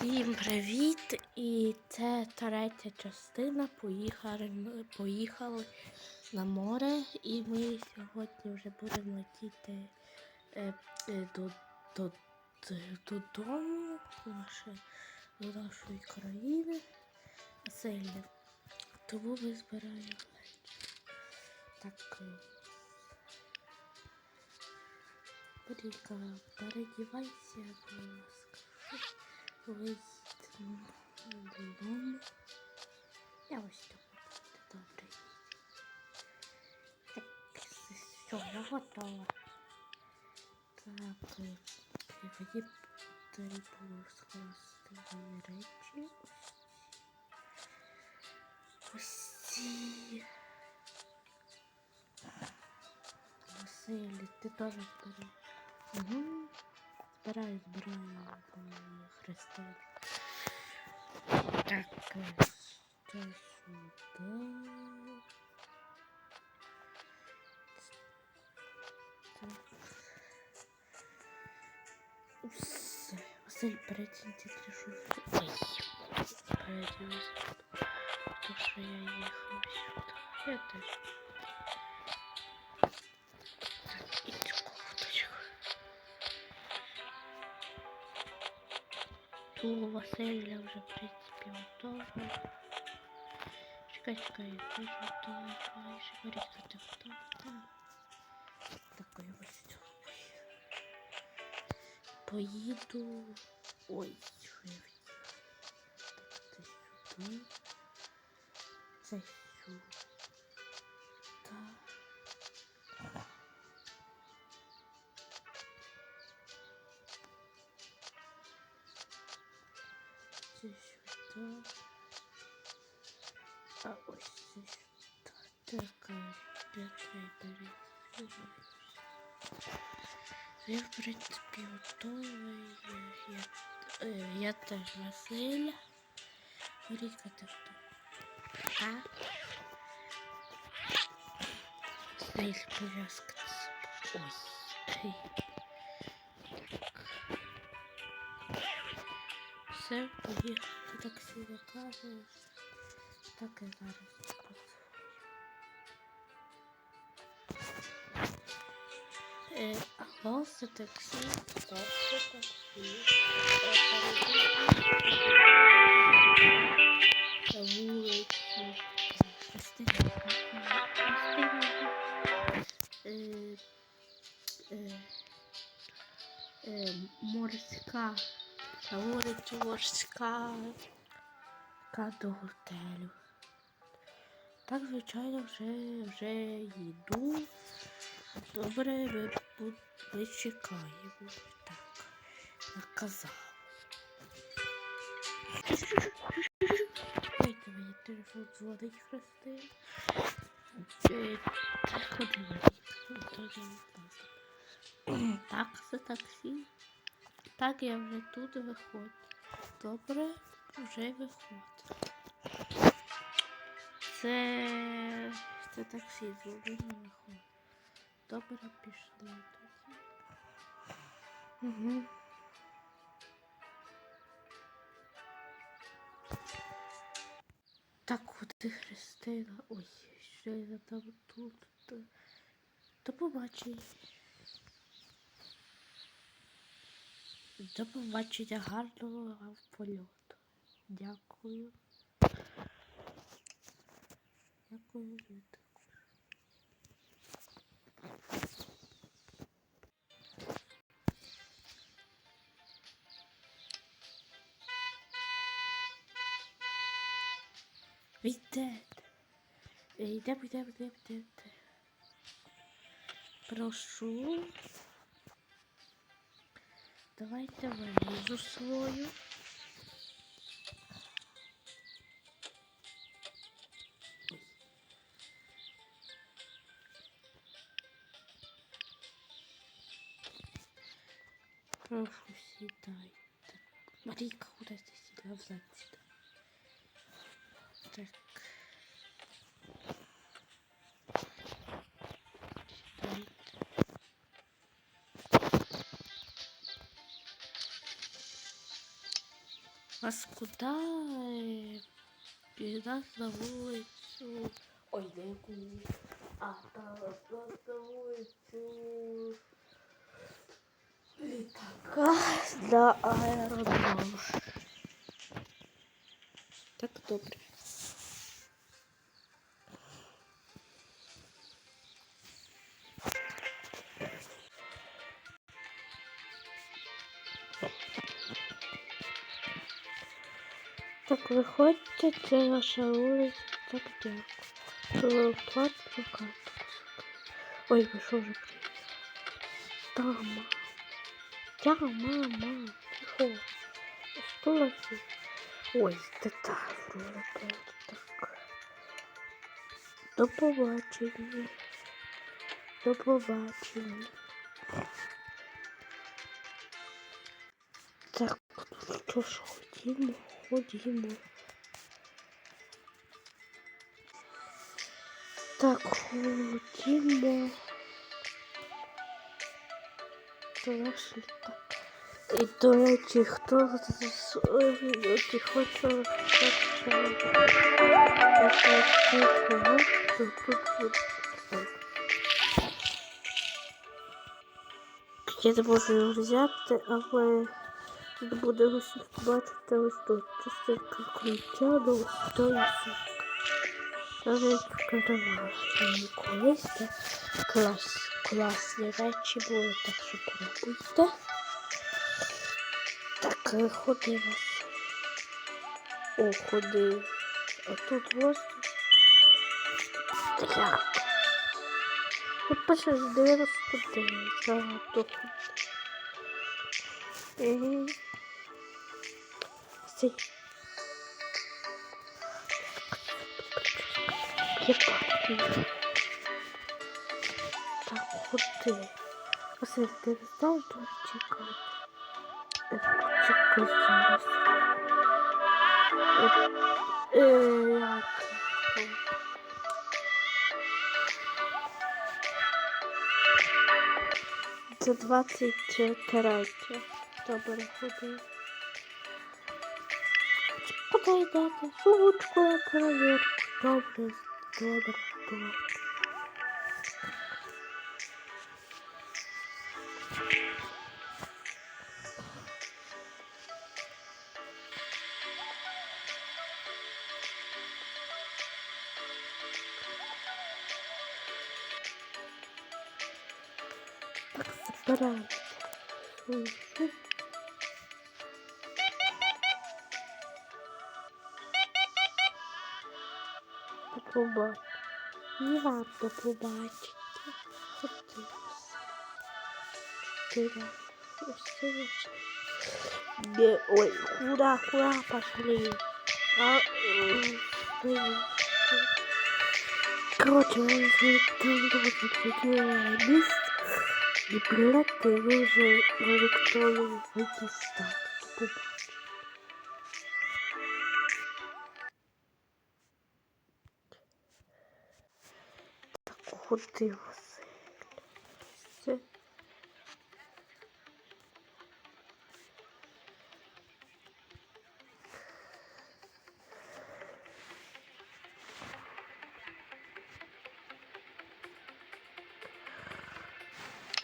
Всім привіт! І це третя частина. Поїхали, поїхали на море, і ми сьогодні вже будемо летіти е, е, до, до, додому наше, до нашої країни Василля. Тому ми збираємо речі. Так. е, передівайся, будь ласка. Виїдемо додому. Я ось так буде добре. Так, все, я готова. Так, е, мені потрібно скласти мої речі. Ось ці. Василь, ти теж збери. Угу. Збираю, збираю е, Христа. Так, е, це сюди. Так. Усе. Василь, перетіньте трішу. Ой. Переділась. То, що я їхав сюди. Я теж. Ту Василя вже, в принципі, готова. Чекай, чекай, я теж готова. Марійка, ти готова? я ось цю. Поїду. Ой, що я хотіла. Так, це сюди. Василя. Марійка, ти хто? А? Василь, пов'язка. Ой. Все, поїхали таксі заказуєш. Так і зараз. Е, це таксі. Так, це таксі. На вулиці. Морська. На вулицю морська. До готелю. Так, звичайно, вже, вже їду. Добре, ми, бу- ми чекаємо. Так, наказав. Дайте мені телефон дзвонить Христин. Е, Так, це таксі. Так, я вже тут виходжу. Добре, вже виходь. Це, це таксі, зробили виходить. Добре, пішли тоді. Угу. Так, куди Христина? Ой, що я там тут? До, до побачення. До побачення гарного польоту. Дякую. Дякую ви Йдете. Йдемо, йдемо, йдемо, йдемо. Прошу. Давайте валізу свою. Прошу сідайте. Марійка, куди ти сіла взад І нас на вулицю. Ой, яку? А, та нас на вулицю. Для аеродрому. Так добре. Виходьте, це ваша вулиця. Так, дякую. Платну карту. Ой, ви що вже приїхали? Тама. Тама, мама. Тихо. Що у? Ой, це Тавро, так. До побачення. До побачення. Так, ну що ж, ходімо, ходімо. Так, ходімо. Це наш літак. І, до речі, хто з- хоче Я не можу його взяти, але тут буде ось бачите ось тут. Частинка ключа до ось тої сітки. Навіть вкривала. І колись це клас, класні речі були, так що пробуйте. Так, е, ходи вас. О, ходи. А тут гості. Як? От пише 99, багато ходи. Угу. Стій. Я бачу. Так, ходи. Василь, ти знаєш, де чекати? Чекай зараз. Е, як? Це 23. Добре, ходи. Куди йдете? Сумочку на перевірку. Добре, добре, добре. Так, забирайте. свою пробачити. І вам то побачити. Чотири. Де, ой, куда, куда пошли? А, блин. Короче, он заинтересован лист и прилетел уже в электронный антистат. Пупа. Побачите. Так, ходи, Василь. Це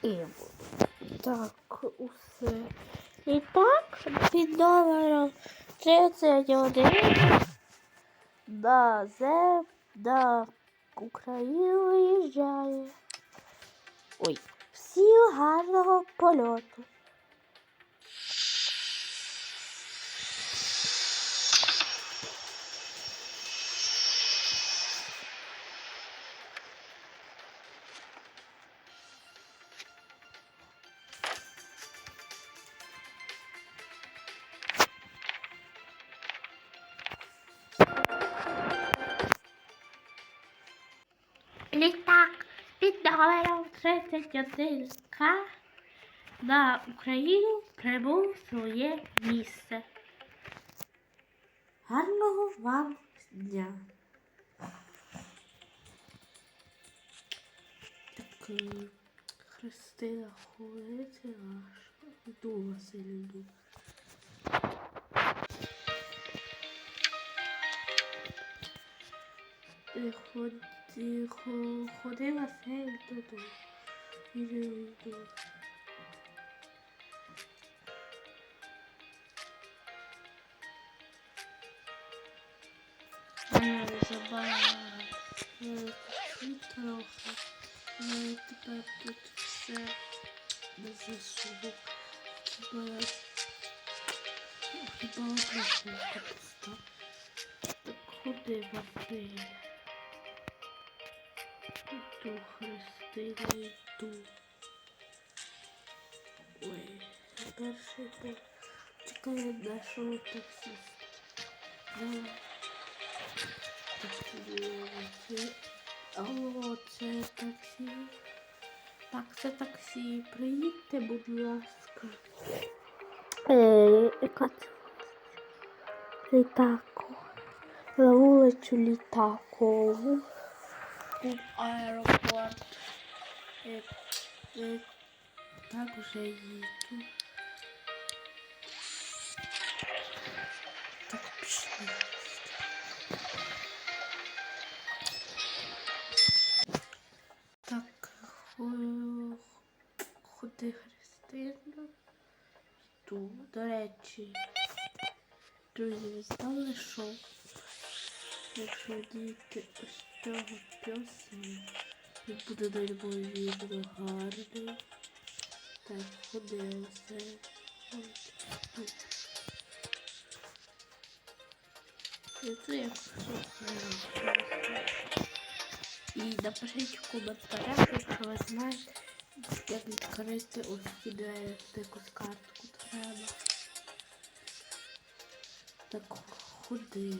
І так, усе. І так, під номером 31 на Зе на Україну виїжджає. Ой, всім гарного польоту. П'ятирська на Україну прибув своє місце. Гарного вам дня. Так Христина ходити аж дума сильно. Ходила сей додому. Іди йду. Мене забавила чуть трохи. Ну і тепер тут все без засугу. Хіба хіба одна штука пуста. Так Іду, Христина, йду. Ой, перший по... Чекай, нашого таксиста. Алло, це таксі. Так, це таксі. Приїдьте, будь ласка. Е, яка це вулиця? На вулицю Літакову. Тут аеропорт. Е, е, так вже їду. Так пішли. Так, хо- ходи Христина. Йду. До речі, друзі, ви знали, що якщо діти ось цього пьоса, він буде неймовірно гарний. Так, ходи все. Це як І напишіть в коментарях, якщо ви знаєте, як відкрити ось двері, якусь картку треба. Так, ходи,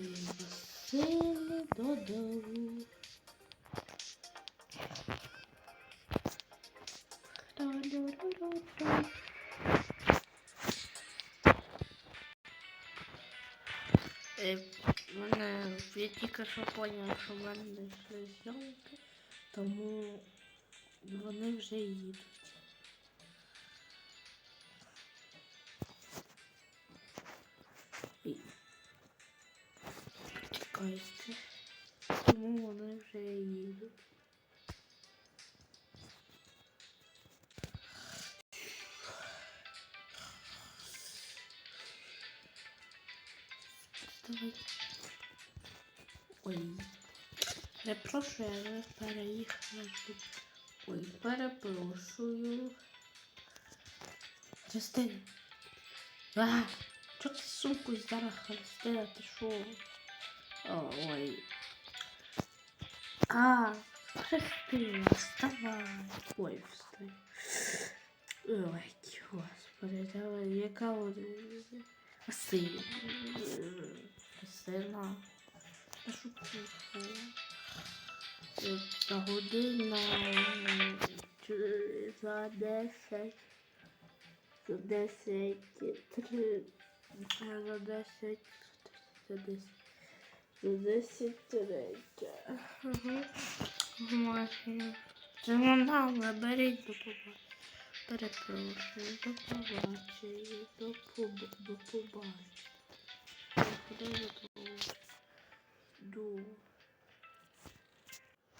Василю, додому. Е, мене я тільки що поняв, що в мене не йшли зйомки, тому вони вже їдуть. Почекайте. Тому вони вже їдуть. Давай. Ой. Перепрошую, я не переїхала тут. Ой, перепрошую. Христина. А, чого ти сумку зараз, Христина, ти що? Ой. А, Христина, вставай. Ой, вставай. Ой, господи, давай, яка. Христина. Я шучу. За година чи за 10. За 10. Три. За 10. За 10. За 10 третя. Угу. Машина. Це вона, наберіть до побачення. Перепрошую, до побачення, до поб- до побачення.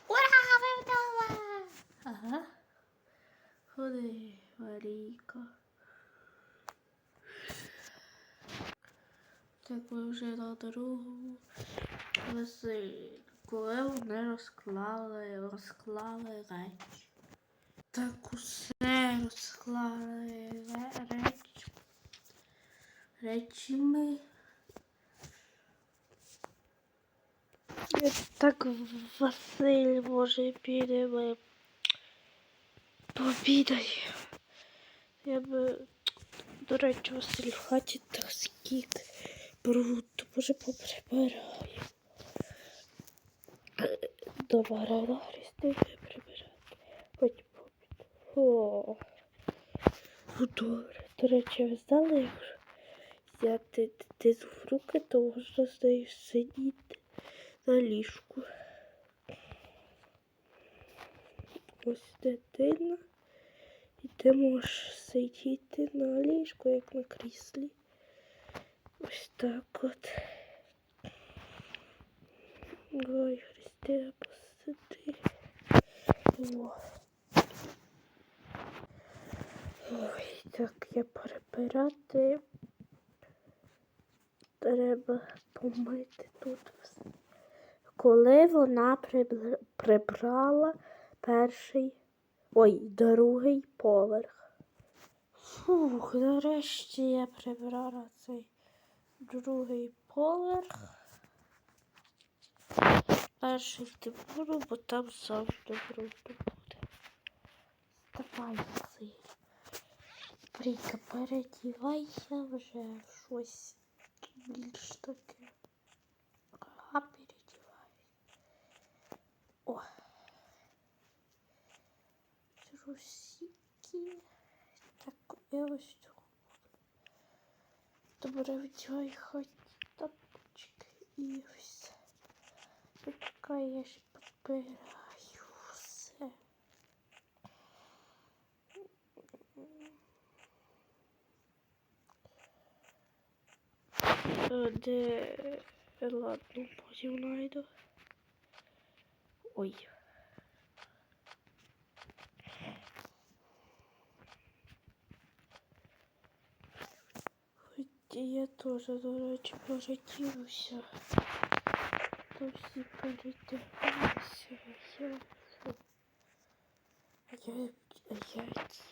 Ура, ви вдома! Ага. Ходи, Марійка. Так ви вже на. Василь, коли вони розклали, розклали речі. Так усе розклали ре- речі. Речі ми. Так Василь може підемо пообідає. Я би, до речі, Василь в хаті так скільки бруду, може поприбираю. Добре, да, Христина прибирати. Хоч попід. О. Ну добре. До речі, ви знали, якщо взяти дитину в руки, то можна з сидіти на ліжку. Ось дитина. І ти можеш сидіти на ліжку, як на кріслі. Ось так от. Ой, Христина. треба. О. Ой, так я перебирати. Треба помити тут все. Коли вона прибрала перший, ой, другий поверх. Фух, нарешті я прибрала цей другий поверх. Перший не буду, бо там завжди брудно буде. Давай, цей. Пріка, передівайся вже в щось більш таке. Ага, передівай. О. Трусики. Так, я ось цього буду. Добре, хоч тапочки і все. Почекай, я ще підбираю все. Е, Де ладно, потім знайду. Ой. Хоч я теж, до речі, переділюся. То всі передягнулися, а я що? А я, а я ті.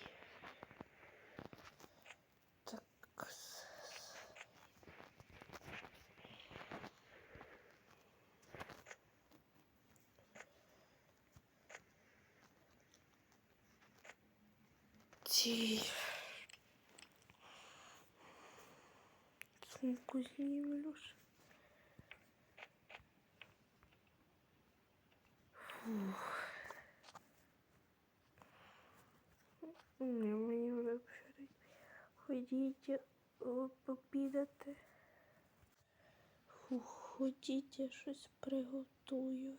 Так. с- Ж. Фух. Ні, мені вже вчора. Ходіть о, попідати. Фух, ходіть, я щось приготую.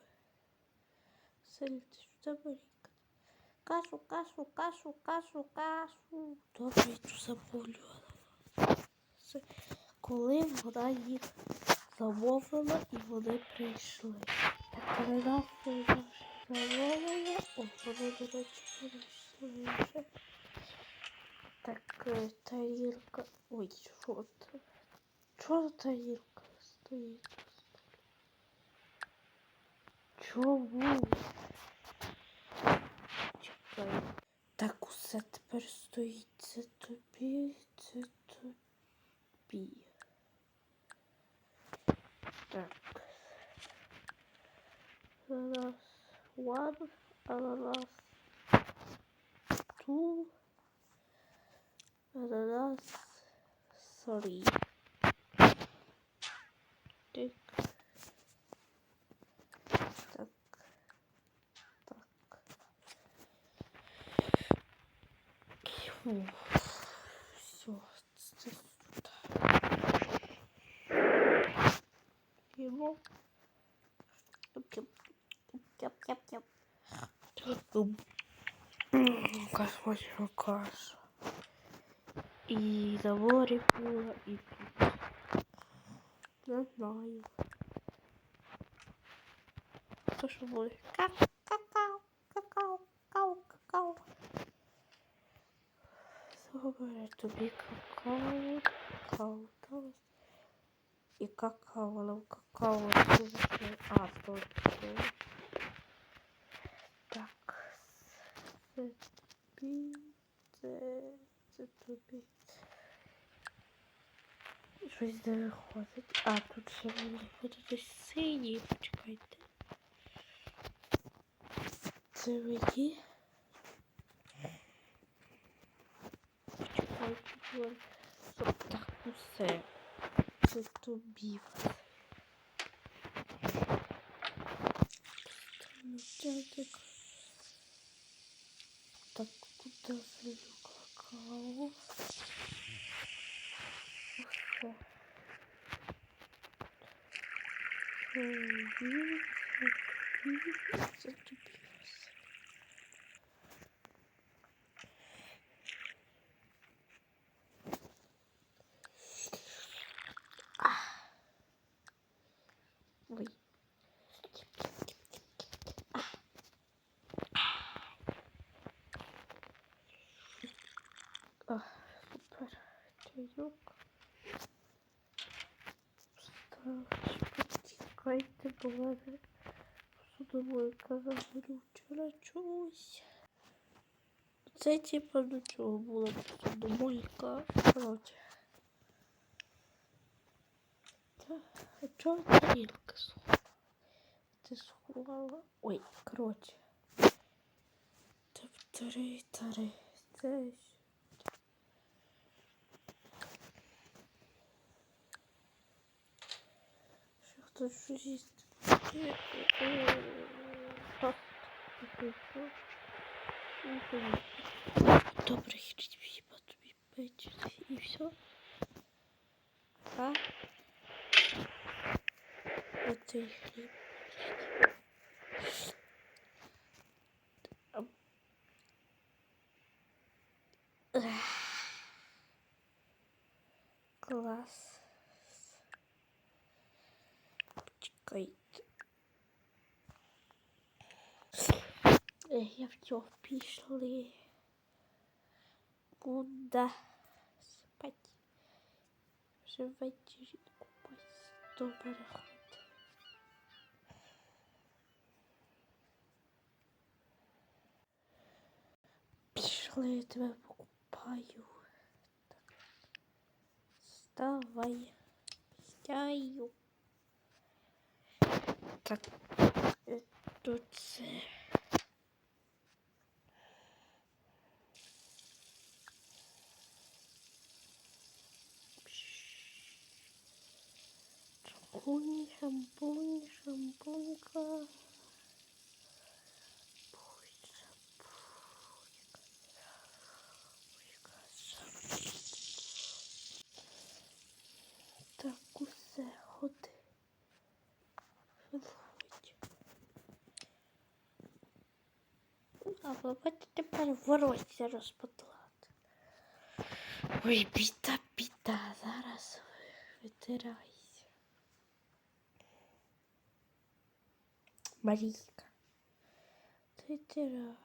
Що заберіть. Кашу, кашу, кашу, кашу, кашу. Добре, я тут заболювала. Коли вона їх замовила і вони прийшли. Я вже замовила, о, вони, до речі, прийшли вже. Так, е, тарілка. Ой, що це? Чого за тарілка стоїть? Чому? Чекай. Так, усе тепер стоїть. Це тобі, це тобі. Так. Раз, one, раз, two, раз, three. Так. Так. Все. Йому. Тяп-тяп-тяп. Космосна каша. І на морі була, і тут. Не знаю. То що буде? Ка- Какао, какао, какао, какао. Добре, тобі какао, какао, так. І какао, але в какао дуже... А, точно. Так. Це тобі, це, це тобі. Щось не виходить. А, тут ще бути синій, почекайте. Це мені. Почекайте, вон. Так, ну. Це тобі. Ну, так. Залью какао? Все. Тобі, це тобі, це тобі. все. Ой. звук. Почекайте, бо в мене судомойка заглючила чогось. Це типа до чого була судомойка. Коротше. Та, а чого тарілка сховала? Ти сховала? Ой, коротше. Тари, тари, це хтось щось? Добре, хіба тобі печі і все. А? Оцей хліб. Ам. Ех. Клас. Почекайте. Ех, Я все пішли. Куда спать? Вже ввечері купаюсь. Добре ходь. Пішли, я тебе покупаю. Так. Вставай. Стяю. Так. Тут це. Шампунь, шампунь, шампунька. А бабати тепер воротся розпотлати. Ой, біда, біда, зараз витирайся. Марійка. Витираюсь.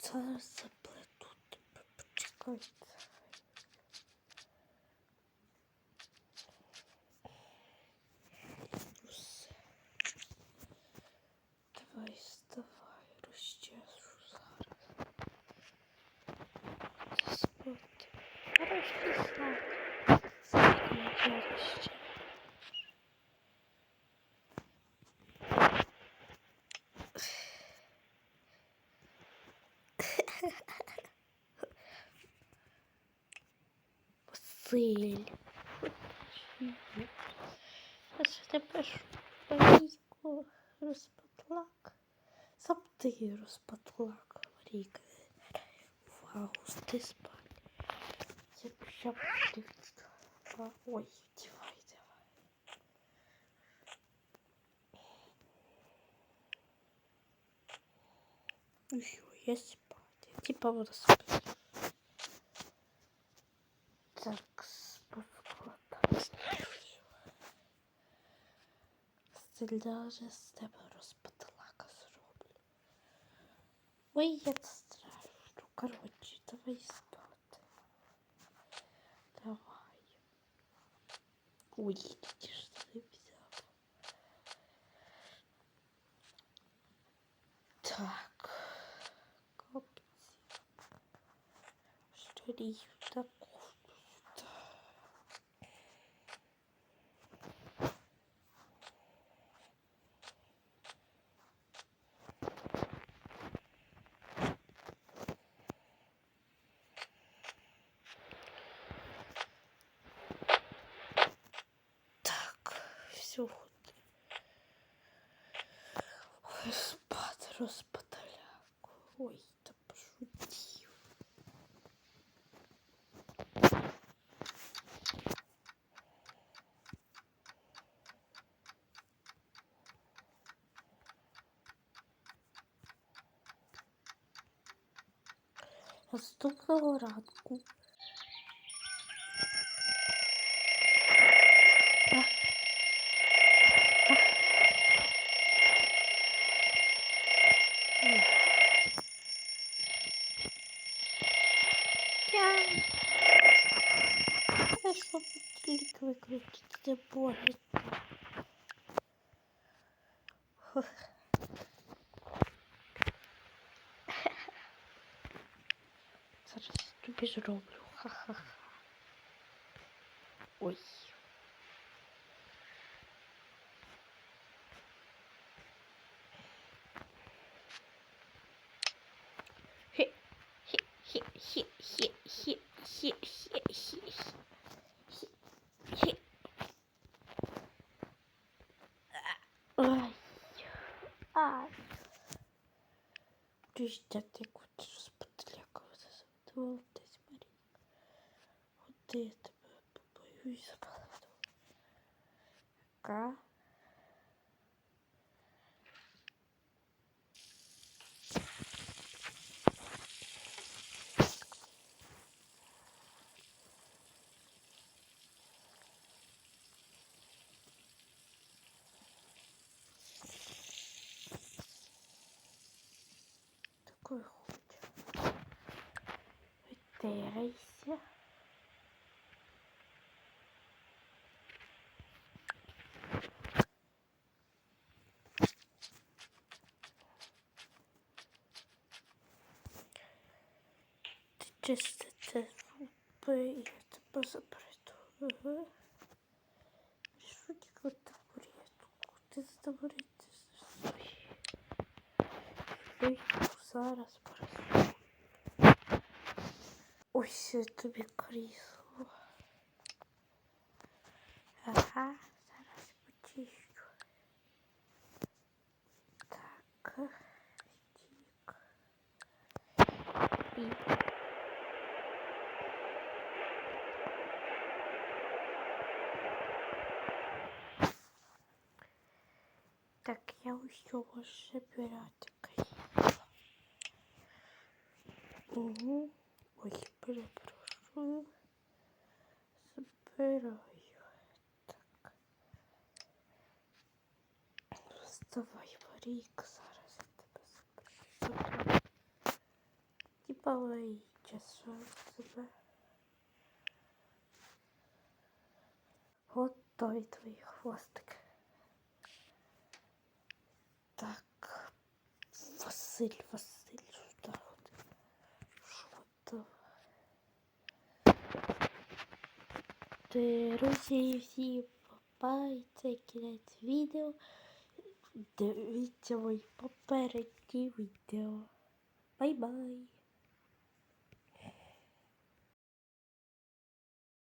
Зараз заплету тебе, почекайте. Заспати. Хороший тепер Марійку розпатлак? Сам ти розпатлак, Марійка. Вау, ти. Я б ще подивитися. Ой, дівай, давай. Ну що, я спати. Типа буду спати. Так, спокійно. Стиляже з тебе розпатлака зроблю. Ой, я це страшно. Коротше, давай спати. Давай. Ой, ти ж не взяв. Так. Копці. Штрих такого. Так, все. Ой, спати розпаталяку. Ой, та пошутів. Наступного ранку. роблю. Ха-ха-ха. Ой. Ой. Ай. Ты ж тебя ты куда-то распотлякал. seis. Just to be passa preto. Uhum. Deixa eu que o tabureto. Curta esse tabureto. Vem usar as Ось я тобі крісло. Ага, зараз почищу. Так. Тік. І Так, я усього забирати крісло. Угу. Ой, перепрошую. Забираю. Так. Вставай, Марійка, зараз я тебе заберу. Типа часу тебе. Готові твої хвостики. Так, Василь, Василь, вот. Что Друзі, всі папа, це кінець відео. Дивіться мої попередні відео. Бай-бай!